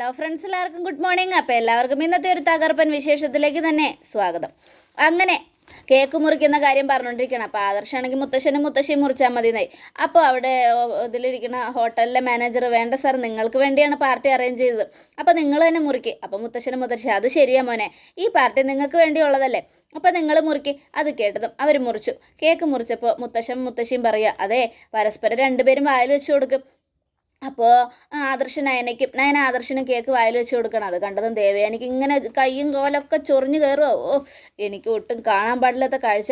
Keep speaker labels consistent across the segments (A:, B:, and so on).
A: Hello friends എല്ലാവർക്കും good morning. അപ്പോൾ എല്ലാവർക്കും ഇന്നത്തെ ഒരു തകർപ്പൻ വിശേഷത്തിലേക്ക് തന്നെ സ്വാഗതം. അങ്ങനെ കേക്ക് മുറിക്കുന്ന കാര്യം പറഞ്ഞുകൊണ്ടിരിക്കണം അപ്പോൾ ആദർശാണെങ്കിൽ മുത്തശ്ശനും മുത്തശ്ശിയും മുറിച്ചാൽ മതി എന്നായി അപ്പോൾ അവിടെ ഇതിലിരിക്കുന്ന ഹോട്ടലിലെ മാനേജർ വേണ്ട സാർ നിങ്ങൾക്ക് വേണ്ടിയാണ് പാർട്ടി അറേഞ്ച് ചെയ്തത്. അപ്പോൾ നിങ്ങൾ തന്നെ മുറിക്കി. അപ്പോൾ മുത്തശ്ശനും മുത്തശ്ശി അത് ശരിയാ മോനെ. ഈ പാർട്ടി നിങ്ങൾക്ക് വേണ്ടിയുള്ളതല്ലേ അപ്പോൾ നിങ്ങൾ മുറിക്ക്. അത് കേട്ടതും അവർ മുറിച്ചു. കേക്ക് മുറിച്ചപ്പോൾ മുത്തശ്ശൻ മുത്തശ്ശിയും പറയുക അതെ പരസ്പരം രണ്ടുപേരും വായിൽ വെച്ച് കൊടുക്കും. അപ്പോൾ ആദർശ നയനയ്ക്കും നയന ആദർശനും കേക്ക് വായിൽ വെച്ച് കൊടുക്കണം. അത് കണ്ടതും ദേവയാനിക്ക് ഇങ്ങനെ കയ്യും കോലൊക്കെ ചൊറിഞ്ഞു കയറുമോ ഓ എനിക്ക് ഒട്ടും കാണാൻ പാടില്ലാത്ത കാഴ്ച.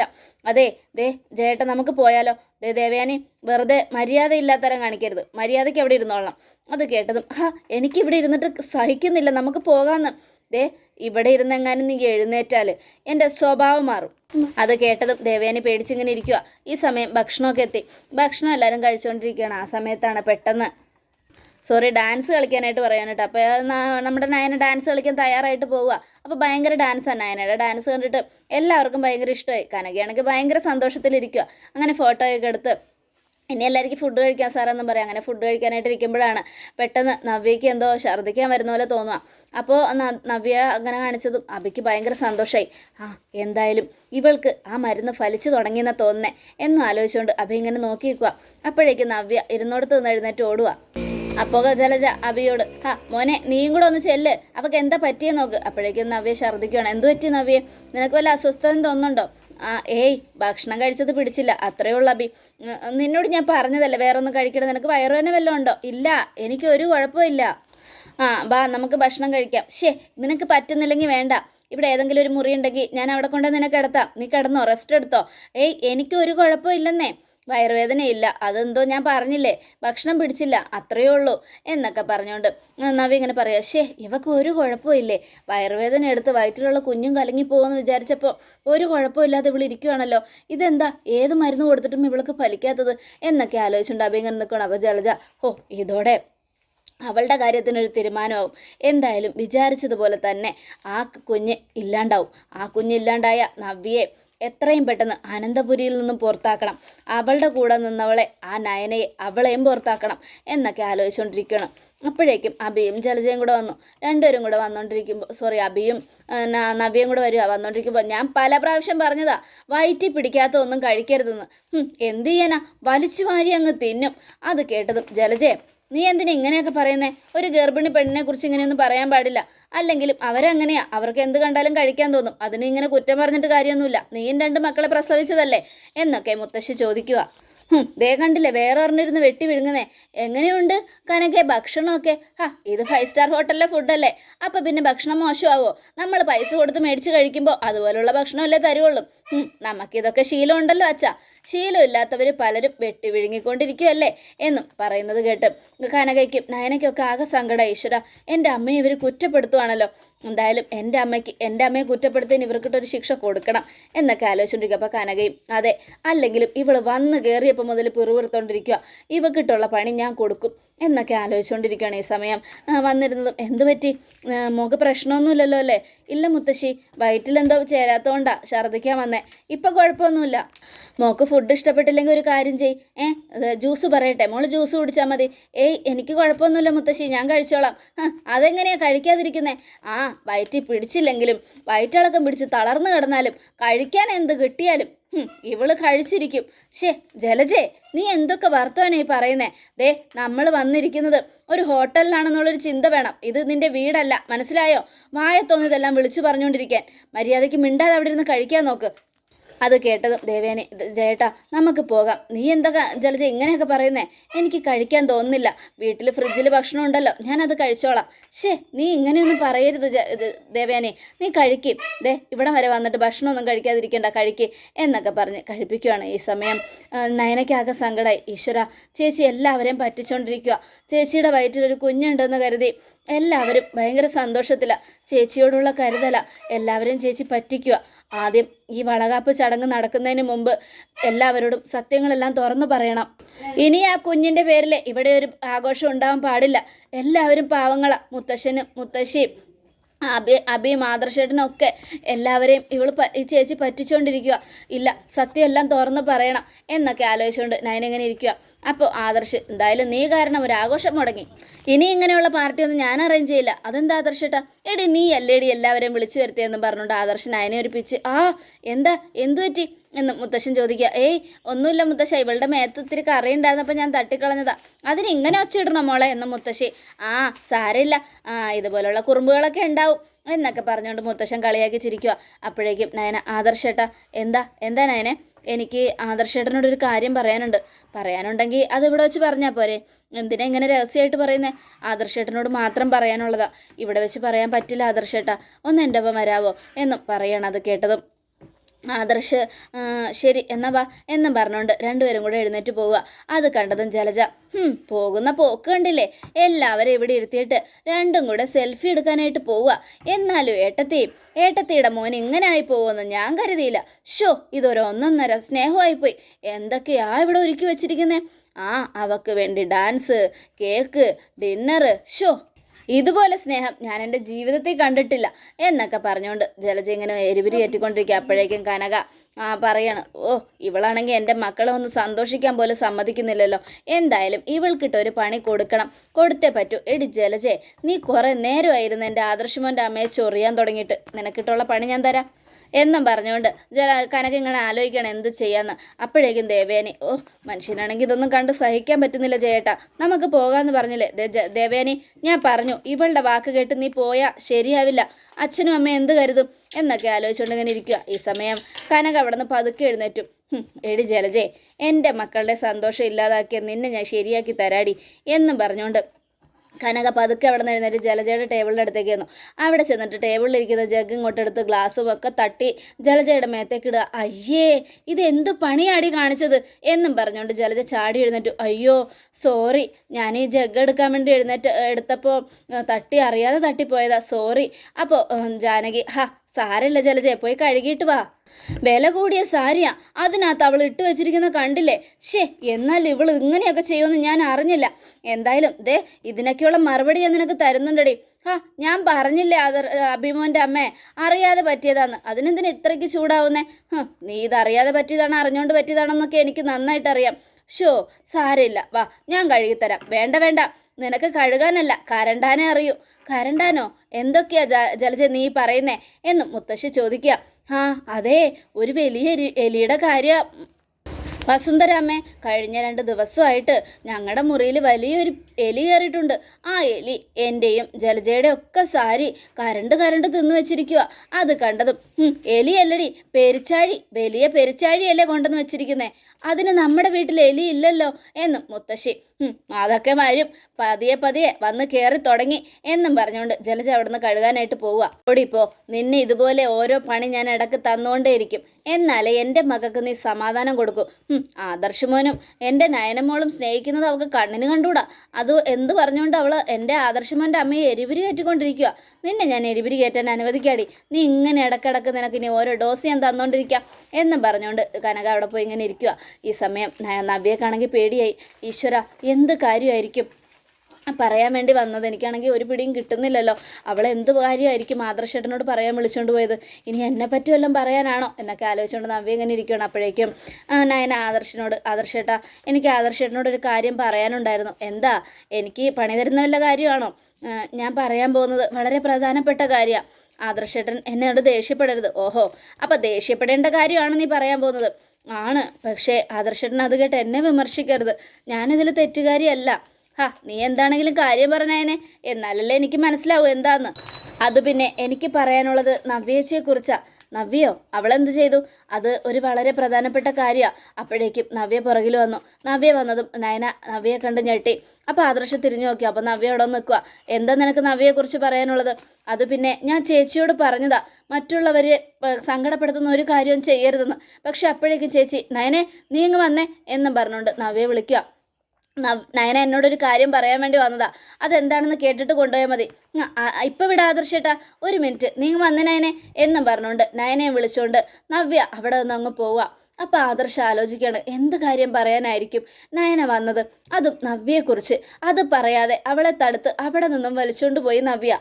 A: അതെ ദേ ജേട്ട നമുക്ക് പോയാലോ? ദേ ദേവയാനി വെറുതെ മര്യാദ ഇല്ലാത്തരം കാണിക്കരുത്. മര്യാദയ്ക്ക് എവിടെ ഇരുന്നോളണം. അത് കേട്ടതും ഹാ എനിക്കിവിടെ ഇരുന്നിട്ട് സഹിക്കുന്നില്ല. നമുക്ക് പോകാമെന്ന് ദേ ഇവിടെ ഇരുന്നെങ്ങാനും നീ എഴുന്നേറ്റാൽ എന്റെ സ്വഭാവം മാറും. അത് കേട്ടതും ദേവേനെ പേടിച്ചിങ്ങനെ ഇരിക്കുക ഈ സമയം ഭക്ഷണമൊക്കെ എത്തി. ഭക്ഷണം എല്ലാവരും കഴിച്ചുകൊണ്ടിരിക്കുകയാണ് ആ സമയത്താണ് പെട്ടെന്ന് സോറി ഡാൻസ് കളിക്കാനായിട്ട് പറയാനായിട്ട്. അപ്പോൾ നമ്മുടെ നയന ഡാൻസ് കളിക്കാൻ തയ്യാറായിട്ട് പോവുക അപ്പോൾ ഭയങ്കര ഡാൻസാണ് നയനയുടെ. ഡാൻസ് കണ്ടിട്ട് എല്ലാവർക്കും ഭയങ്കര ഇഷ്ടമായി. കനകയാണെങ്കിൽ ഭയങ്കര സന്തോഷത്തിലിരിക്കുക അങ്ങനെ ഫോട്ടോയൊക്കെ എടുത്ത് ഇനി എല്ലാവർക്കും ഫുഡ് കഴിക്കാൻ സാറെന്നും പറയാം. അങ്ങനെ ഫുഡ് കഴിക്കാനായിട്ട് ഇരിക്കുമ്പോഴാണ് പെട്ടെന്ന് നവ്യയ്ക്ക് എന്തോ ഛർദ്ദിക്കാൻ വരുന്ന പോലെ തോന്നുക അപ്പോൾ നവ്യ അങ്ങനെ കാണിച്ചതും അബിക്ക് ഭയങ്കര സന്തോഷമായി ആ എന്തായാലും ഇവൾക്ക് ആ മരുന്ന് ഫലിച്ചു തുടങ്ങിയെന്ന തോന്നുന്നേ. എന്നും ആലോചിച്ചുകൊണ്ട് അബി ഇങ്ങനെ നോക്കി നിൽക്കുക അപ്പോഴേക്കും നവ്യ ഇരുന്നോടത്ത് നിന്ന് എഴുന്നേറ്റ് ഓടുക അപ്പോൾ ജലജ അബിയോട് ഹാ മോനെ നീയും കൂടെ ഒന്ന് ചെല്ല്. അവക്ക് എന്താ പറ്റിയെ നോക്ക്. അപ്പോഴേക്കും നവ്യ ഛർദ്ദിക്കുകയാണ് എന്ത് പറ്റി നവ്യെ? നിനക്ക് വല്ല അസ്വസ്ഥത തോന്നുന്നുണ്ടോ? ആ ഏയ് ഭക്ഷണം കഴിച്ചത് പിടിച്ചില്ല. അത്രയേ ഉള്ളൂ അബി. നിന്നോട് ഞാൻ പറഞ്ഞതല്ലേ വേറെ ഒന്നും കഴിക്കണം നിനക്ക് വയറുവേന വല്ലതും ഉണ്ടോ? ഇല്ല എനിക്ക് ഒരു കുഴപ്പമില്ല. ആ ബാ നമുക്ക് ഭക്ഷണം കഴിക്കാം. ശേ നിനക്ക് പറ്റുന്നില്ലെങ്കിൽ വേണ്ട. ഇവിടെ ഏതെങ്കിലും ഒരു മുറി ഉണ്ടെങ്കിൽ ഞാൻ അവിടെ കൊണ്ട് നിനക്ക് കിടത്താം. നീ കിടന്നോ റെസ്റ്റ് എടുത്തോ. ഏയ് എനിക്ക് ഒരു കുഴപ്പമില്ലെന്നേ. വയറുവേദനയില്ല. അതെന്തോ ഞാൻ പറഞ്ഞില്ലേ? ഭക്ഷണം പിടിച്ചില്ല. അത്രയേ ഉള്ളൂ എന്നൊക്കെ പറഞ്ഞുകൊണ്ട് നവി ഇങ്ങനെ പറയാം ശേ ഇവക്ക് ഒരു കുഴപ്പമില്ലേ? വയറുവേദന എടുത്ത് വയറ്റിലുള്ള കുഞ്ഞും കലങ്ങി പോകുമെന്ന് വിചാരിച്ചപ്പോൾ ഒരു കുഴപ്പമില്ലാതെ ഇവൾ ഇരിക്കുവാണല്ലോ. ഇതെന്താ? ഏത് മരുന്ന് കൊടുത്തിട്ടും ഇവൾക്ക് ഫലിക്കാത്തത്? എന്നൊക്കെ ആലോചിച്ചുകൊണ്ട് അഭി ഇങ്ങനെ നിൽക്കണം അപ്പോൾ ജലജ ഓ ഇതോടെ അവളുടെ കാര്യത്തിനൊരു തീരുമാനമാവും. എന്തായാലും വിചാരിച്ചതുപോലെ തന്നെ ആ കുഞ്ഞ് ഇല്ലാണ്ടാവും. ആ കുഞ്ഞ് ഇല്ലാണ്ടായ നവ്യയെ എത്രയും പെട്ടെന്ന് അനന്തപുരിയിൽ നിന്നും പുറത്താക്കണം. അവളുടെ കൂടെ നിന്നവളെ ആ നയനയെ അവളെയും പുറത്താക്കണം എന്നൊക്കെ ആലോചിച്ചുകൊണ്ടിരിക്കണം അപ്പോഴേക്കും അബിയും ജലജയും കൂടെ വന്നു. രണ്ടുപേരും കൂടെ വന്നുകൊണ്ടിരിക്കുമ്പോൾ സോറി അബിയും നബിയും കൂടെ വരിക വന്നുകൊണ്ടിരിക്കുമ്പോൾ ഞാൻ പല പ്രാവശ്യം പറഞ്ഞതാ വയറ്റി പിടിക്കാത്ത ഒന്നും കഴിക്കരുതെന്ന് എന്ത് ചെയ്യാനാ? വലിച്ചു വാരി അങ്ങ് തിന്നും. അത് കേട്ടതും ജലജയെ നീ എന്തിനാ ഇങ്ങനെയൊക്കെ പറയുന്നേ? ഒരു ഗർഭിണി പെണ്ണിനെ കുറിച്ച് ഇങ്ങനെയൊന്നും പറയാൻ പാടില്ല. അല്ലെങ്കിലും അവരങ്ങനെയാ. അവർക്ക് എന്ത് കണ്ടാലും കഴിക്കാൻ തോന്നും. അതിന് ഇങ്ങനെ കുറ്റം പറഞ്ഞിട്ട് കാര്യമൊന്നുമില്ല. നീയും രണ്ട് മക്കളെ പ്രസവിച്ചതല്ലേ? എന്നൊക്കെ മുത്തശ്ശി ചോദിക്കുക ദേ കണ്ടില്ലേ വേറെ ഒരെണ്ണിരുന്ന് വെട്ടി വിഴുങ്ങുന്നേ. എങ്ങനെയുണ്ട്? കനക്കെ ഭക്ഷണമൊക്കെ? ഹാ ഇത് ഫൈവ് സ്റ്റാർ ഹോട്ടലിലെ ഫുഡല്ലേ അപ്പം പിന്നെ ഭക്ഷണം മോശമാവോ? നമ്മൾ പൈസ കൊടുത്ത് മേടിച്ച് കഴിക്കുമ്പോൾ അതുപോലുള്ള ഭക്ഷണമല്ലേ തരുവുള്ളൂ. നമുക്കിതൊക്കെ ശീലമുണ്ടല്ലോ അച്ഛാ. ശീലമില്ലാത്തവർ പലരും വെട്ടി വിഴുങ്ങിക്കൊണ്ടിരിക്കുമല്ലേ എന്നും പറയുന്നത് കേട്ട് കനകയ്ക്കും നയനയ്ക്കൊക്കെ ആകെ സങ്കടം. ഈശ്വര എന്റെ അമ്മയെ ഇവർ കുറ്റപ്പെടുത്തുവാണല്ലോ. എന്തായാലും എന്റെ അമ്മയ്ക്ക് എന്റെ അമ്മയെ കുറ്റപ്പെടുത്താൻ ഇവർക്കിട്ടൊരു ശിക്ഷ കൊടുക്കണം എന്നൊക്കെ ആലോചിച്ചുകൊണ്ടിരിക്കുക അപ്പോൾ കനകയും അതെ അല്ലെങ്കിലും ഇവൾ വന്ന് കയറിയപ്പോൾ മുതൽ പിറുപിറുത്തോണ്ടിരിക്കുക ഇവക്കിട്ടുള്ള പണി ഞാൻ കൊടുക്കും. എന്നൊക്കെ ആലോചിച്ചുകൊണ്ടിരിക്കുകയാണ് ഈ സമയം. വന്നിരുന്നതും എന്ത് പറ്റി? മുഖ പ്രശ്നമൊന്നും ഇല്ലല്ലോ അല്ലേ? ഇല്ല മുത്തശ്ശി വയറ്റിലെന്തോ ചേരാത്തോണ്ടാ ഛർദ്ദിക്കാൻ വന്നേ. ഇപ്പം കുഴപ്പമൊന്നുമില്ല. മോക്ക് ഫുഡ് ഇഷ്ടപ്പെട്ടില്ലെങ്കിൽ ഒരു കാര്യം ചെയ്. ഏ ജ്യൂസ് പറയട്ടെ. മോൾ ജ്യൂസ് കുടിച്ചാൽ മതി. ഏയ് എനിക്ക് കുഴപ്പമൊന്നുമില്ല മുത്തശ്ശി ഞാൻ കഴിച്ചോളാം. അതെങ്ങനെയാണ് കഴിക്കാതിരിക്കുന്നേ? ആ വയറ്റിൽ പിടിച്ചില്ലെങ്കിലും വയറ്റിളക്കം പിടിച്ച് തളർന്നു കിടന്നാലും കഴിക്കാൻ എന്ത് കിട്ടിയാലും ഇവൾ കഴിച്ചിരിക്കും. ഷേ ജലജേ നീ എന്തൊക്കെ വർത്തമാനായി പറയുന്നേ? ദേ നമ്മൾ വന്നിരിക്കുന്നത് ഒരു ഹോട്ടലിലാണെന്നുള്ളൊരു ചിന്ത വേണം. ഇത് നിന്റെ വീടല്ല മനസ്സിലായോ? വായ തോന്നിയതെല്ലാം വിളിച്ചു പറഞ്ഞുകൊണ്ടിരിക്കാൻ. മര്യാദയ്ക്ക് മിണ്ടാതെ അവിടെ ഇരുന്ന് കഴിക്കാൻ നോക്ക്. അത് കേട്ടതും ദേവേനെ ജേട്ടാ നമുക്ക് പോകാം. നീ എന്താ ജലജ ഇങ്ങനെയൊക്കെ പറയുന്നേ? എനിക്ക് കഴിക്കാൻ തോന്നുന്നില്ല. വീട്ടിൽ ഫ്രിഡ്ജിൽ ഭക്ഷണം ഉണ്ടല്ലോ. ഞാനത് കഴിച്ചോളാം. ഷേ നീ ഇങ്ങനെയൊന്നും പറയരുത് ദേവേനെ. നീ കഴിക്കും. ദേ ഇവിടം വരെ വന്നിട്ട് ഭക്ഷണമൊന്നും കഴിക്കാതിരിക്കണ്ട. കഴിക്ക് എന്നൊക്കെ പറഞ്ഞ് കഴിപ്പിക്കുവാണ് ഈ സമയം. നയനയ്ക്കാകെ സങ്കടമായി ഈശ്വര ചേച്ചി എല്ലാവരെയും പറ്റിച്ചോണ്ടിരിക്കുക ചേച്ചിയുടെ വയറ്റിലൊരു കുഞ്ഞുണ്ടെന്ന് കരുതി എല്ലാവരും ഭയങ്കര സന്തോഷത്തില. ചേച്ചിയോടുള്ള കരുതല. എല്ലാവരും ചേച്ചി പറ്റിക്കുക ആദ്യം ഈ വളകാപ്പ് ചടങ്ങ് നടക്കുന്നതിന് മുമ്പ് എല്ലാവരോടും സത്യങ്ങളെല്ലാം തുറന്നു പറയണം. ഇനി ആ കുഞ്ഞിന്റെ പേരിൽ ഇവിടെ ഒരു ആഘോഷം ഉണ്ടാവാൻ പാടില്ല. എല്ലാവരും പാവങ്ങളാ മുത്തശ്ശനും മുത്തശ്ശിയും അബി അഭി മാതൃശേട്ടനൊക്കെ ഒക്കെ എല്ലാവരെയും ഇവൾ ഈ ചേച്ചി പറ്റിച്ചുകൊണ്ടിരിക്കുക ഇല്ല സത്യമെല്ലാം തുറന്ന് പറയണം എന്നൊക്കെ ആലോചിച്ചുകൊണ്ട് നയനെങ്ങനെ ഇരിക്കുക അപ്പോൾ ആദർശ് എന്തായാലും നീ കാരണം ഒരു ആഘോഷം മുടങ്ങി. ഇനി ഇങ്ങനെയുള്ള പാർട്ടി ഒന്നും ഞാൻ അറേഞ്ച് ചെയ്യില്ല. അതെന്താ ആദർശേട്ടാ എടി നീ അല്ലേടി എല്ലാവരെയും വിളിച്ചു വരുത്തിയെന്നും പറഞ്ഞുകൊണ്ട് ആദർശൻ അതിനെ ഒരുപ്പിച്ച് ആ എന്താ എന്തു പറ്റി? എന്ന് മുത്തശ്ശൻ ചോദിക്കുക. ഏയ് ഒന്നുമില്ല മുത്തശ്ശ ഇവളുടെ മേത്ത് ഇത്തിരി കറിയുണ്ടായിരുന്നപ്പോൾ ഞാൻ തട്ടിക്കളഞ്ഞതാ. അതിന് ഇങ്ങനെ ഒച്ചയിടണം മോളെ? എന്ന് മുത്തശ്ശി ആ സാരമില്ല. ആ ഇതുപോലുള്ള കുറുമ്പുകളൊക്കെ ഉണ്ടാവും. എന്നൊക്കെ പറഞ്ഞുകൊണ്ട് മുത്തശ്ശൻ കളിയാക്കി ചിരിക്കുക അപ്പോഴേക്കും നയന ആദർശേട്ട എന്താ? എന്താ നയനെ? എനിക്ക് ആദർശേട്ടനോട് ഒരു കാര്യം പറയാനുണ്ട്. പറയാനുണ്ടെങ്കിൽ അത് ഇവിടെ വെച്ച് പറഞ്ഞാൽ പോരെ. എന്തിനാ ഇങ്ങനെ രഹസ്യമായിട്ട് പറയുന്നേ? ആദർശേട്ടനോട് മാത്രം പറയാനുള്ളതാ. ഇവിടെ വെച്ച് പറയാൻ പറ്റില്ല ആദർശേട്ടാ. ഒന്ന് എന്റെ ഒപ്പം വരാവോ? എന്നും പറയണം അത് കേട്ടതും. ആദർശ് ശരി എന്നാ വാ എന്നും പറഞ്ഞുകൊണ്ട് രണ്ടുപേരും കൂടെ എഴുന്നേറ്റ് പോവുക. അത് കണ്ടതും ജലജ പോകുന്ന പോക്ക് കണ്ടില്ലേ? എല്ലാവരും ഇവിടെ ഇരുത്തിയിട്ട് രണ്ടും കൂടെ സെൽഫി എടുക്കാനായിട്ട് പോവുക. എന്നാലും ഏട്ടത്തെയും ഏട്ടത്തിയുടെ മോൻ ഇങ്ങനെ ആയി പോകുമെന്ന് ഞാൻ കരുതിയില്ല. ഷോ ഇതൊരു ഒന്നൊന്നര സ്നേഹമായിപ്പോയി. എന്തൊക്കെയാ ഇവിടെ ഒരുക്കി വെച്ചിരിക്കുന്നത് ആ അവക്ക് വേണ്ടി ഡാൻസ് കേക്ക് ഡിന്നറ് ഷോ ഇതുപോലെ സ്നേഹം ഞാൻ എന്റെ ജീവിതത്തിൽ കണ്ടിട്ടില്ല എന്നൊക്കെ പറഞ്ഞുകൊണ്ട് ജലജ ഇങ്ങനെ എരിപിരി ഏറ്റിക്കൊണ്ടിരിക്കുക. അപ്പോഴേക്കും കനക ആ പറയാണ് ഓ ഇവളാണെങ്കിൽ എന്റെ മക്കളെ ഒന്ന് സന്തോഷിക്കാൻ പോലും സമ്മതിക്കുന്നില്ലല്ലോ. എന്തായാലും ഇവൾക്കിട്ട് ഒരു പണി കൊടുക്കണം. കൊടുത്തേ പറ്റൂ. എടി ജലജെ നീ കുറേ നേരമായിരുന്നു എന്റെ ആദർശമോന്റെ അമ്മയെ ചൊറിയാൻ തുടങ്ങിയിട്ട്. നിനക്കിട്ടുള്ള പണി ഞാൻ തരാം. എന്നും പറഞ്ഞുകൊണ്ട് ജല കനക ഇങ്ങനെ ആലോചിക്കണം എന്ത് ചെയ്യാന്ന്. അപ്പോഴേക്കും ദേവേനി ഓ മനുഷ്യനാണെങ്കിൽ ഇതൊന്നും കണ്ട് സഹിക്കാൻ പറ്റുന്നില്ല ജയേട്ടാ. നമുക്ക് പോകാമെന്ന് പറഞ്ഞില്ലേ? ദേവേനി ഞാൻ പറഞ്ഞു ഇവളുടെ വാക്ക് കേട്ട് നീ പോയാൽ ശരിയാവില്ല. അച്ഛനും അമ്മയും എന്ത് കരുതും? എന്നൊക്കെ ആലോചിച്ചുകൊണ്ട് ഇങ്ങനെ ഇരിക്കുക. ഈ സമയം കനക അവിടെ നിന്ന് പതുക്കെ എഴുന്നേറ്റും. "ഹും, എടി ജലജേ എന്റെ മക്കളുടെ സന്തോഷം ഇല്ലാതാക്കിയ നിന്നെ ഞാൻ ശരിയാക്കി തരാടി എന്നും പറഞ്ഞുകൊണ്ട് കനക പതുക്കെ അവിടെ നിന്ന് എഴുന്നേറ്റ് ജലജയുടെ ടേബിളിന്റെ അടുത്തേക്ക് വന്നു അവിടെ ചെന്നിട്ട് ടേബിളിലിരിക്കുന്ന ജഗ് ഇങ്ങോട്ടെടുത്ത് ഗ്ലാസ്സും ഒക്കെ തട്ടി ജലജയുടെ മേത്തേക്ക് ഇടുക. അയ്യേ ഇത് എന്ത് പണിയാടി കാണിച്ചത്? എന്നും പറഞ്ഞുകൊണ്ട് ജലജ ചാടി എഴുന്നേറ്റു. അയ്യോ സോറി ഞാൻ ഈ ജഗ് എടുക്കാൻ വേണ്ടി എഴുന്നേറ്റ് എടുത്തപ്പോൾ തട്ടി അറിയാതെ തട്ടിപ്പോയതാ. സോറി. അപ്പോൾ ജാനകി ഹാ സാരമില്ല ജലജയെ പോയി കഴുകിയിട്ട് വാ. വില കൂടിയ സാരിയാ. അതിനകത്ത് അവൾ ഇട്ട് വെച്ചിരിക്കുന്ന കണ്ടില്ലേ? ഷേ എന്നാൽ ഇവൾ ഇങ്ങനെയൊക്കെ ചെയ്യുമെന്ന് ഞാൻ അറിഞ്ഞില്ല. എന്തായാലും ദേ ഇതിനൊക്കെയുള്ള മറുപടി ഞാൻ നിനക്ക് തരുന്നുണ്ടടി. ഹാ ഞാൻ പറഞ്ഞില്ലേ അതർ അഭിമോന്റെ അമ്മേ? അറിയാതെ പറ്റിയതാന്ന്. അതിനെന്തിനാ ഇത്രയ്ക്ക് ചൂടാവുന്നേ? നീ ഇതറിയാതെ പറ്റിയതാണ് അറിഞ്ഞുകൊണ്ട് പറ്റിയതാണെന്നൊക്കെ എനിക്ക് നന്നായിട്ട് അറിയാം ഷോ സാരമില്ല. വാ ഞാൻ കഴുകിത്തരാം. വേണ്ട വേണ്ട. നിനക്ക് കഴുകാനല്ല കരണ്ടാനേ അറിയൂ. കരണ്ടാനോ? എന്തൊക്കെയാ ജലജ നീ പറയുന്നേ? എന്ന് മുത്തശ്ശി ചോദിക്കുക. ആ അതെ ഒരു വലിയ എലി- എലിയുടെ കാര്യം. വസുന്ധരാമ്മേ കഴിഞ്ഞ രണ്ട് ദിവസമായിട്ട് ഞങ്ങളുടെ മുറിയിൽ വലിയൊരു എലി കയറിയിട്ടുണ്ട്. ആ എലി എന്റെയും ജലജയുടെ ഒക്കെ സാരി കരണ്ട് കരണ്ട് തിന്നു വെച്ചിരിക്കുക അത് കണ്ടതും എലി എലിയല്ലടി പെരിച്ചാഴി വലിയ പെരിച്ചാഴിയല്ലേ കൊണ്ടുവന്ന് വെച്ചിരിക്കുന്നേ? അതിന് നമ്മുടെ വീട്ടിൽ എലി ഇല്ലല്ലോ എന്നും മുത്തശ്ശി. "ഹും, അതൊക്കെ വരും. പതിയെ പതിയെ വന്ന് കയറി തുടങ്ങി എന്നും പറഞ്ഞുകൊണ്ട് ജലജ അവിടുന്ന് കഴുകാനായിട്ട് പോവുക. ഓടിപ്പോ നിന്നെ ഇതുപോലെ ഓരോ പണി ഞാൻ ഇടയ്ക്ക് തന്നുകൊണ്ടേയിരിക്കും എന്നാലേ എന്റെ മകൾക്ക് നീ സമാധാനം കൊടുക്കും. ആദർശ് ആദർശമോനും എന്റെ നയനമോളും സ്നേഹിക്കുന്നത് അവൾക്ക് കണ്ണിന് കണ്ടുകൂടാ. അത് എന്ത് പറഞ്ഞുകൊണ്ട് അവൾ എന്റെ ആദർശമോന്റെ അമ്മയെ എരിവിരി കയറ്റിക്കൊണ്ടിരിക്കുക നിന്നെ ഞാൻ എരിപിരി കയറ്റാൻ അനുവദിക്കാടി. നീ ഇങ്ങനെ ഇടക്കിടക്ക് നിനക്ക് ഇനി ഓരോ ഡോസ് ഞാൻ തന്നുകൊണ്ടിരിക്കാം എന്നും പറഞ്ഞുകൊണ്ട് കനക അവിടെ പോയി ഇങ്ങനെ ഇരിക്കുക ഈ സമയം നവ്യക്കാണെങ്കിൽ പേടിയായി. ഈശ്വര എന്ത് കാര്യമായിരിക്കും? പറയാൻ വേണ്ടി വന്നത്. എനിക്കാണെങ്കിൽ ഒരു പിടിയും കിട്ടുന്നില്ലല്ലോ. അവൾ എന്ത് കാര്യമായിരിക്കും ആദർശേട്ടനോട് പറയാൻ വിളിച്ചുകൊണ്ട് പോയത്? ഇനി എന്നെ പറ്റി വല്ലതും പറയാനാണോ? എന്നൊക്കെ ആലോചിച്ചുകൊണ്ട് നവ്യ ഇങ്ങനെ ഇരിക്കുകയാണ് അപ്പോഴേക്കും നയന ആദർശനോട് ആദർശേട്ടാ എനിക്ക് ആദർശേട്ടനോട് ഒരു കാര്യം പറയാനുണ്ടായിരുന്നു. എന്താ? എനിക്ക് പണി തരുന്ന വല്ല കാര്യമാണോ? ഞാൻ പറയാൻ പോകുന്നത് വളരെ പ്രധാനപ്പെട്ട കാര്യമാണ് ആദർശേട്ടൻ എന്നോട് ദേഷ്യപ്പെടരുത്. ഓഹോ അപ്പം ദേഷ്യപ്പെടേണ്ട കാര്യമാണ് നീ പറയാൻ പോകുന്നത്. ആണ്. പക്ഷേ ആദർശേട്ടൻ അത് കേട്ട് എന്നെ വിമർശിക്കരുത്. ഞാനിതിൽ തെറ്റുകാരിയല്ല. ഹാ നീ എന്താണെങ്കിലും കാര്യം പറഞ്ഞേനെ. എന്നാലല്ലേ എനിക്ക് മനസ്സിലാവൂ എന്താന്ന്. അത് പിന്നെ എനിക്ക് പറയാനുള്ളത് നവ്യേച്ചിയെക്കുറിച്ചാ നവ്യയോ അവളെന്ത് ചെയ്തു? അത് ഒരു വളരെ പ്രധാനപ്പെട്ട കാര്യമാണ് അപ്പോഴേക്കും നവ്യ പുറകിൽ വന്നു. നവ്യ വന്നതും നയന നവ്യയെ കണ്ട് ഞെട്ടി. അപ്പോൾ ആദർശ തിരിഞ്ഞു നോക്കി. അപ്പോൾ നവ്യ അവിടെ നിൽക്കുക എന്താ നിനക്ക് നവ്യയെക്കുറിച്ച് പറയാനുള്ളത്? അത് പിന്നെ ഞാൻ ചേച്ചിയോട് പറഞ്ഞതാ. മറ്റുള്ളവരെ സങ്കടപ്പെടുത്തുന്ന ഒരു കാര്യവും ചെയ്യരുതെന്ന്. പക്ഷെ അപ്പോഴേക്കും ചേച്ചി നയനെ നീ ഇങ്ങ് വന്നേ എന്നും പറഞ്ഞുകൊണ്ട് നവ്യെ വിളിക്കുക നയന എന്നോടൊരു കാര്യം പറയാൻ വേണ്ടി വന്നതാ. അതെന്താണെന്ന് കേട്ടിട്ട് കൊണ്ടുപോയാൽ മതി. ഇപ്പം ഇവിടെ ആദർശേട്ടാ. ഒരു മിനിറ്റ്. നീ വന്ന നയനെ എന്നും പറഞ്ഞുകൊണ്ട് നയനെ വിളിച്ചുകൊണ്ട് നവ്യ അവിടെ നിന്ന് അങ്ങ് പോവുക അപ്പം ആദർശ ആലോചിക്കുകയാണ് എന്ത് കാര്യം പറയാനായിരിക്കും നയന വന്നത്. അതും നവ്യയെക്കുറിച്ച്. അത് പറയാതെ അവളെ തടുത്ത് അവിടെ നിന്നും വലിച്ചുകൊണ്ട് പോയി നവ്യ.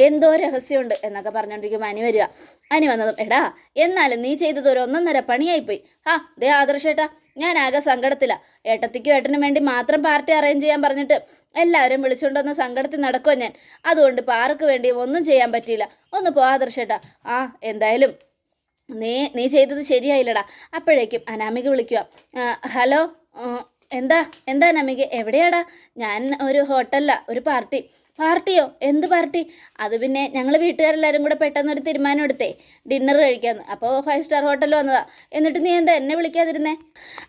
A: എന്തോ രഹസ്യമുണ്ട് എന്നൊക്കെ പറഞ്ഞുകൊണ്ടിരിക്കുമ്പോൾ അനി വരിക. അനി വന്നതും എടാ എന്നാലും നീ ചെയ്തത് ഒരു ഒന്നൊന്നര പണിയായിപ്പോയി. ആ ദേ ആദർശേട്ടാ ഞാൻ ആകെ സങ്കടത്തില. ഏട്ടത്തിക്കും ഏട്ടനും വേണ്ടി മാത്രം പാർട്ടി അറേഞ്ച് ചെയ്യാൻ പറഞ്ഞിട്ട് എല്ലാവരും വിളിച്ചുകൊണ്ടൊന്ന് സങ്കടത്തിൽ നടക്കുമോ ഞാൻ. അതുകൊണ്ട് പാർക്ക് വേണ്ടി ഒന്നും ചെയ്യാൻ പറ്റിയില്ല. ഒന്ന് പോ ആദർശേട്ടാ ആ എന്തായാലും നീ നീ ചെയ്തത് ശരിയായില്ലടാ. അപ്പോഴേക്കും അനാമിക വിളിക്കുക ഹലോ എന്താ എന്താ അനാമിക? എവിടെയാടാ? ഞാൻ ഒരു ഹോട്ടലിലാണ് ഒരു പാർട്ടി. പാർട്ടിയോ? എന്ത് പാർട്ടി? അത് പിന്നെ ഞങ്ങൾ വീട്ടുകാരെല്ലാവരും കൂടെ പെട്ടെന്നൊരു തീരുമാനം എടുത്തേ. ഡിന്നർ കഴിക്കാമെന്ന് അപ്പോൾ ഫൈവ് സ്റ്റാർ ഹോട്ടലിൽ വന്നതാ. എന്നിട്ട് നീ എന്താ എന്നെ വിളിക്കാതിരുന്നേ?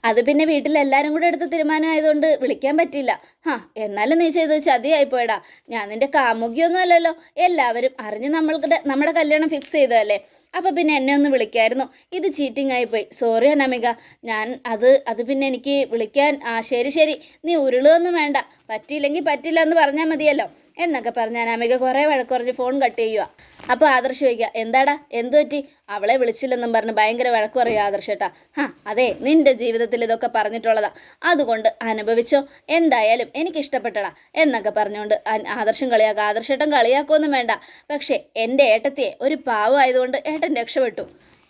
A: അത് പിന്നെ വീട്ടിൽ എല്ലാവരും കൂടെ എടുത്ത തീരുമാനമായതുകൊണ്ട് വിളിക്കാൻ പറ്റിയില്ല. ഹാ എന്നാലും നീ ചെയ്ത് ചതിയായിപ്പോയടാ. ഞാൻ നിന്റെ കാമുകിയൊന്നും അല്ലല്ലോ. എല്ലാവരും അറിഞ്ഞ് നമ്മൾക്ക് നമ്മുടെ കല്യാണം ഫിക്സ് ചെയ്തതല്ലേ. അപ്പോൾ പിന്നെ എന്നെ ഒന്ന് വിളിക്കായിരുന്നു. ഇത് ചീറ്റിംഗ് ആയിപ്പോയി. സോറി അനാമിക. ഞാൻ അത് അത് പിന്നെ എനിക്ക് വിളിക്കാൻ ആ ശരി ശരി. നീ ഉരുളൊന്നും വേണ്ട. പറ്റിയില്ലെങ്കിൽ പറ്റില്ല എന്ന് പറഞ്ഞാൽ മതിയല്ലോ. എന്നൊക്കെ പറഞ്ഞ് അനാമിക കുറേ വഴക്ക് പറഞ്ഞ് ഫോൺ കട്ട് ചെയ്യുക അപ്പോൾ ആദർശ് ചോദിക്കുക എന്താടാ? എന്ത് പറ്റി? അവളെ വിളിച്ചില്ലെന്നും പറഞ്ഞ് ഭയങ്കര വഴക്ക് പറയുക ആദർശേട്ടാ ഹാ അതെ നിന്റെ ജീവിതത്തിൽ ഇതൊക്കെ പറഞ്ഞിട്ടുള്ളതാ. അതുകൊണ്ട് അനുഭവിച്ചോ? എന്തായാലും എനിക്ക് ഇഷ്ടപ്പെട്ടടാ എന്നൊക്കെ പറഞ്ഞുകൊണ്ട് ആദർശം കളിയാക്കുക ആദർശേട്ടൻ കളിയാക്കുമൊന്നും വേണ്ട. പക്ഷേ എന്റെ ഏട്ടത്തിയെ ഒരു പാവമായതുകൊണ്ട് ഏട്ടൻ രക്ഷപ്പെട്ടു.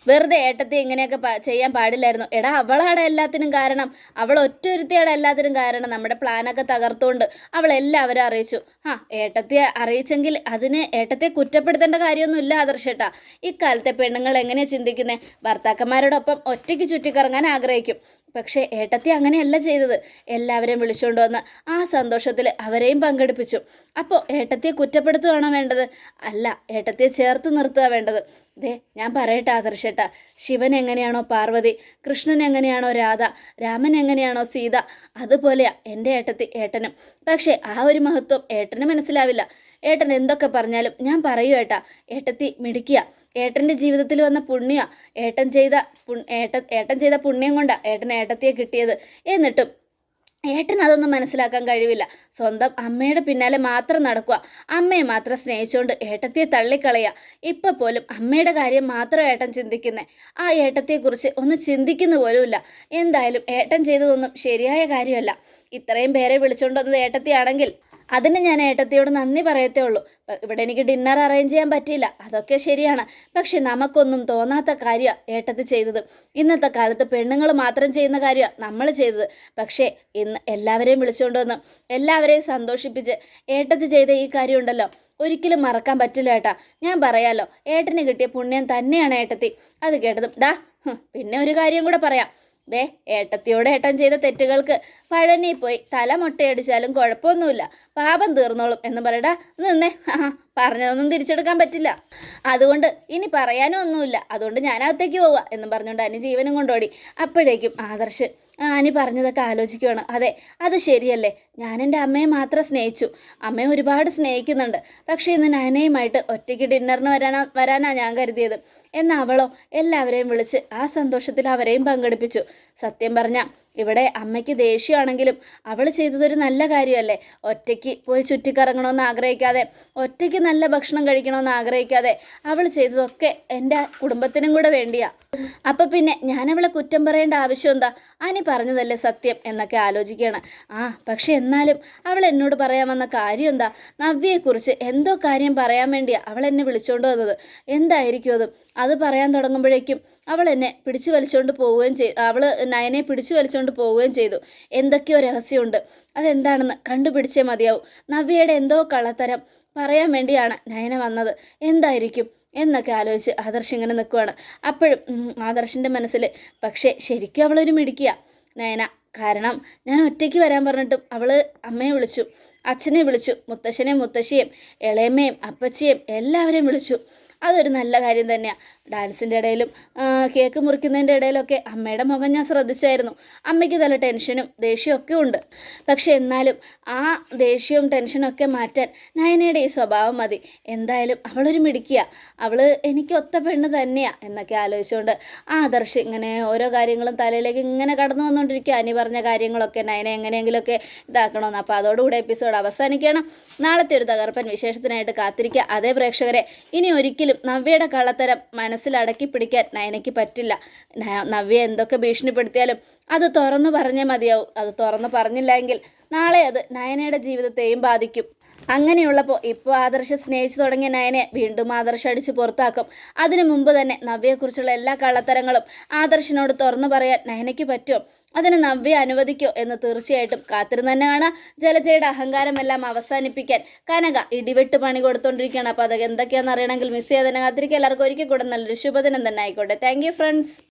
A: വെറുതെ ഏട്ടത്തെ ഇങ്ങനെയൊക്കെ ചെയ്യാൻ പാടില്ലായിരുന്നു. എടാ അവളാണ് എല്ലാത്തിനും കാരണം. അവൾ ഒറ്റൊരുത്തിയാണ് എല്ലാത്തിനും കാരണം. നമ്മുടെ പ്ലാനൊക്കെ തകർത്തുകൊണ്ട് അവൾ എല്ലാവരും അറിയിച്ചു. ആ ഏട്ടത്തെ അറിയിച്ചെങ്കിൽ അതിന് ഏട്ടത്തെ കുറ്റപ്പെടുത്തേണ്ട കാര്യമൊന്നും ഇല്ല ആദർശേട്ടാ ഇക്കാലത്തെ പെണ്ണുങ്ങൾ എങ്ങനെയാണ് ചിന്തിക്കുന്നത് ഭർത്താക്കന്മാരോടൊപ്പം ഒറ്റയ്ക്ക് ചുറ്റിക്കറങ്ങാൻ ആഗ്രഹിക്കും. പക്ഷേ ഏട്ടത്തി അങ്ങനെയല്ല ചെയ്തത്. എല്ലാവരെയും വിളിച്ചുകൊണ്ട് വന്ന് ആ സന്തോഷത്തിൽ അവരെയും പങ്കെടുപ്പിച്ചു. അപ്പോൾ ഏട്ടത്തിയെ കുറ്റപ്പെടുത്തുകയാണോ വേണ്ടത്? അല്ല ഏട്ടത്തിയെ ചേർത്ത് നിർത്തുക വേണ്ടത്. ദേ ഞാൻ പറയട്ടെ ആദർശേട്ട. ശിവൻ എങ്ങനെയാണോ പാർവതി കൃഷ്ണൻ എങ്ങനെയാണോ രാധ രാമൻ എങ്ങനെയാണോ സീത അതുപോലെയാ എന്റെ ഏട്ടത്തി ഏട്ടനും. പക്ഷേ ആ ഒരു മഹത്വം ഏട്ടന് മനസ്സിലാവില്ല. ഏട്ടൻ എന്തൊക്കെ പറഞ്ഞാലും ഞാൻ പറയൂ ഏട്ടാ. ഏട്ടത്തി മിടിക്കുക ഏട്ടന്റെ ജീവിതത്തിൽ വന്ന പുണ്യ. ഏട്ടൻ ചെയ്ത ഏട്ടൻ ഏട്ടൻ ചെയ്ത പുണ്യം കൊണ്ടാണ് ഏട്ടൻ ഏട്ടത്തിയെ കിട്ടിയത്. എന്നിട്ടും ഏട്ടൻ അതൊന്നും മനസ്സിലാക്കാൻ കഴിവില്ല. സ്വന്തം അമ്മയുടെ പിന്നാലെ മാത്രം നടക്കുക. അമ്മയെ മാത്രം സ്നേഹിച്ചുകൊണ്ട് ഏട്ടത്തിയെ തള്ളിക്കളയുക. ഇപ്പം പോലും അമ്മയുടെ കാര്യം മാത്രം ഏട്ടൻ ചിന്തിക്കുന്നേ. ആ ഏട്ടത്തെക്കുറിച്ച് ഒന്ന് ചിന്തിക്കുന്ന പോലുമില്ല. എന്തായാലും ഏട്ടൻ ചെയ്തതൊന്നും ശരിയായ കാര്യമല്ല. ഇത്രയും പേരെ വിളിച്ചുകൊണ്ടുവന്നത് ഏട്ടത്തിയാണെങ്കിൽ. അതിന് ഞാൻ ഏട്ടത്തിയോട് നന്ദി പറയത്തേ ഉള്ളൂ. ഇവിടെ എനിക്ക് ഡിന്നർ അറേഞ്ച് ചെയ്യാൻ പറ്റിയില്ല. അതൊക്കെ ശരിയാണ്. പക്ഷെ നമുക്കൊന്നും തോന്നാത്ത കാര്യമാണ് ഏട്ടത്തി ചെയ്തത്. ഇന്നത്തെ കാലത്ത് പെണ്ണുങ്ങൾ മാത്രം ചെയ്യുന്ന കാര്യമാണ് നമ്മൾ ചെയ്തത്. പക്ഷേ ഇന്ന് എല്ലാവരെയും വിളിച്ചുകൊണ്ട് വന്ന് എല്ലാവരെയും സന്തോഷിപ്പിച്ച് ഏട്ടത്തി ചെയ്ത ഈ കാര്യം ഉണ്ടല്ലോ. ഒരിക്കലും മറക്കാൻ പറ്റില്ല ഏട്ടാ. ഞാൻ പറയാലോ ഏട്ടന് കിട്ടിയ പുണ്യം തന്നെയാണ് ഏട്ടത്തി. അത് കേട്ടതും ഡാ പിന്നെ ഒരു കാര്യം കൂടെ പറയാം. ദേ ഏട്ടത്തിയോട് ഏട്ടൻ ചെയ്ത തെറ്റുകൾക്ക് പഴനി പോയി തല മുട്ടയടിച്ചാലും കുഴപ്പമൊന്നുമില്ല. പാപം തീർന്നോളും എന്ന് പറയടാ നിന്നെ. ആ പറഞ്ഞതൊന്നും തിരിച്ചെടുക്കാൻ പറ്റില്ല. അതുകൊണ്ട് ഇനി പറയാനും ഒന്നുമില്ല അതുകൊണ്ട് ഞാൻ അകത്തേക്ക് പോവുക എന്നും പറഞ്ഞുകൊണ്ട് അനുജീവനും കൊണ്ടോടി. അപ്പോഴേക്കും ആദർശ് ആ, അനി പറഞ്ഞതൊക്കെ ആലോചിക്കുവാണ് അതെ അത് ശരിയല്ലേ? ഞാൻ എന്റെ അമ്മയെ മാത്രം സ്നേഹിച്ചു. അമ്മയെ ഒരുപാട് സ്നേഹിക്കുന്നുണ്ട്. പക്ഷേ ഇന്ന് നയനയുമായിട്ട് ഒറ്റയ്ക്ക് ഡിന്നറിന് വരാനാ വരാനാ ഞാൻ കരുതിയത്. എന്നാൽ അവളോ എല്ലാവരെയും വിളിച്ച് ആ സന്തോഷത്തിൽ അവരെയും പങ്കെടുപ്പിച്ചു. സത്യം പറഞ്ഞാൽ ഇവിടെ അമ്മയ്ക്ക് ദേഷ്യമാണെങ്കിലും അവൾ ചെയ്തതൊരു നല്ല കാര്യമല്ലേ? ഒറ്റയ്ക്ക് പോയി ചുറ്റിക്കറങ്ങണമെന്ന് ആഗ്രഹിക്കാതെ ഒറ്റയ്ക്ക് നല്ല ഭക്ഷണം കഴിക്കണമെന്ന് ആഗ്രഹിക്കാതെ അവൾ ചെയ്തതൊക്കെ എന്റെ കുടുംബത്തിനും കൂടെ വേണ്ടിയാ. അപ്പം പിന്നെ ഞാനവളെ കുറ്റം പറയേണ്ട ആവശ്യം എന്താ? അനി പറഞ്ഞതല്ലേ സത്യം എന്നൊക്കെ ആലോചിക്കുകയാണ്. ആ പക്ഷെ എന്നാലും അവൾ എന്നോട് പറയാൻ വന്ന കാര്യം എന്താ? നവ്യയെക്കുറിച്ച് എന്തോ കാര്യം പറയാൻ വേണ്ടിയാണ് അവൾ എന്നെ വിളിച്ചോണ്ട് വന്നത്. എന്തായിരിക്കും അത്? അത് പറയാൻ തുടങ്ങുമ്പോഴേക്കും അവൾ എന്നെ പിടിച്ചു വലിച്ചുകൊണ്ട് പോവുകയും ചെയ്തു അവൾ നയനെ പിടിച്ചു വലിച്ചുകൊണ്ട് പോവുകയും ചെയ്തു. എന്തൊക്കെയോ രഹസ്യമുണ്ട്. അതെന്താണെന്ന് കണ്ടുപിടിച്ചേ മതിയാവും. നവ്യയുടെ എന്തോ കള്ളത്തരം പറയാൻ വേണ്ടിയാണ് നയന വന്നത്. എന്തായിരിക്കും? എന്നൊക്കെ ആലോചിച്ച് ആദർശ് ഇങ്ങനെ നിൽക്കുവാണ്. അപ്പോഴും ആദർശിന്റെ മനസ്സിൽ പക്ഷേ ശരിക്കും അവളൊരു മിടിക്കുക നയന കാരണം ഞാൻ ഒറ്റയ്ക്ക് വരാൻ പറഞ്ഞിട്ടും അവൾ അമ്മയെ വിളിച്ചു അച്ഛനെ വിളിച്ചു മുത്തശ്ശനെയും മുത്തശ്ശിയെയും ഇളയമ്മയും അപ്പച്ചിയെയും എല്ലാവരെയും വിളിച്ചു. അതൊരു നല്ല കാര്യം തന്നെയാണ് ഡാൻസിന്റെ ഇടയിലും കേക്ക് മുറിക്കുന്നതിന്റെ ഇടയിലൊക്കെ അമ്മയുടെ മുഖം ഞാൻ ശ്രദ്ധിച്ചായിരുന്നു. അമ്മയ്ക്ക് നല്ല ടെൻഷനും ദേഷ്യവും ഒക്കെ ഉണ്ട്. പക്ഷെ എന്നാലും ആ ദേഷ്യവും ടെൻഷനും ഒക്കെ മാറ്റാൻ നയനയുടെ ഈ സ്വഭാവം മതി. എന്തായാലും അവളൊരു മിടുക്കിയ. അവൾ എനിക്ക് ഒത്ത പെണ്ണ് തന്നെയാണ് എന്നൊക്കെ ആലോചിച്ചുകൊണ്ട് ആദർശ് ഇങ്ങനെ ഓരോ കാര്യങ്ങളും തലയിലേക്ക് ഇങ്ങനെ കടന്നു വന്നുകൊണ്ടിരിക്കുക അനി പറഞ്ഞ കാര്യങ്ങളൊക്കെ നയനെ എങ്ങനെയെങ്കിലുമൊക്കെ ഇതാക്കണമെന്ന് അപ്പോൾ അതോടുകൂടെ എപ്പിസോഡ് അവസാനിക്കണം. നാളത്തെ ഒരു തകർപ്പൻ വിശേഷത്തിനായിട്ട് കാത്തിരിക്കുക. അതേ പ്രേക്ഷകരെ ഇനി ഒരിക്കലും നവ്യയുടെ കള്ളത്തരം മനസ്സിൽ അടക്കി പിടിക്കാൻ നയനയ്ക്ക് പറ്റില്ല. നവ്യ എന്തൊക്കെ ഭീഷണിപ്പെടുത്തിയാലും അത് തുറന്നു പറഞ്ഞേ മതിയാവും. അത് തുറന്നു പറഞ്ഞില്ല എങ്കിൽ നാളെ അത് നയനയുടെ ജീവിതത്തെയും ബാധിക്കും. അങ്ങനെയുള്ളപ്പോൾ ഇപ്പോൾ ആദർശ സ്നേഹിച്ചു തുടങ്ങിയ നയനെ വീണ്ടും ആദർശം അടിച്ച് പുറത്താക്കും. അതിനു മുമ്പ് തന്നെ നവ്യയെക്കുറിച്ചുള്ള എല്ലാ കള്ളത്തരങ്ങളും ആദർശിനോട് തുറന്നു പറയാൻ നയനയ്ക്ക് പറ്റുമോ? അതിന് നവ്യ അനുവദിക്കോ എന്ന് തീർച്ചയായിട്ടും കാത്തിരുന്ന് തന്നെ കാണാം ജലജയുടെ അഹങ്കാരമെല്ലാം അവസാനിപ്പിക്കാൻ. കനക ഇടിവെട്ട് പണി കൊടുത്തോണ്ടിരിക്കുകയാണ്. അപ്പോൾ അത് എന്തൊക്കെയാണെന്ന് അറിയണമെങ്കിൽ മിസ് ചെയ്യാതെ തന്നെ കാത്തിരിക്കുക. എല്ലാവർക്കും ഒരിക്കൽ കൂടെ നല്ലൊരു ശുഭദിനം തന്നെ ആയിക്കോട്ടെ. Thank you friends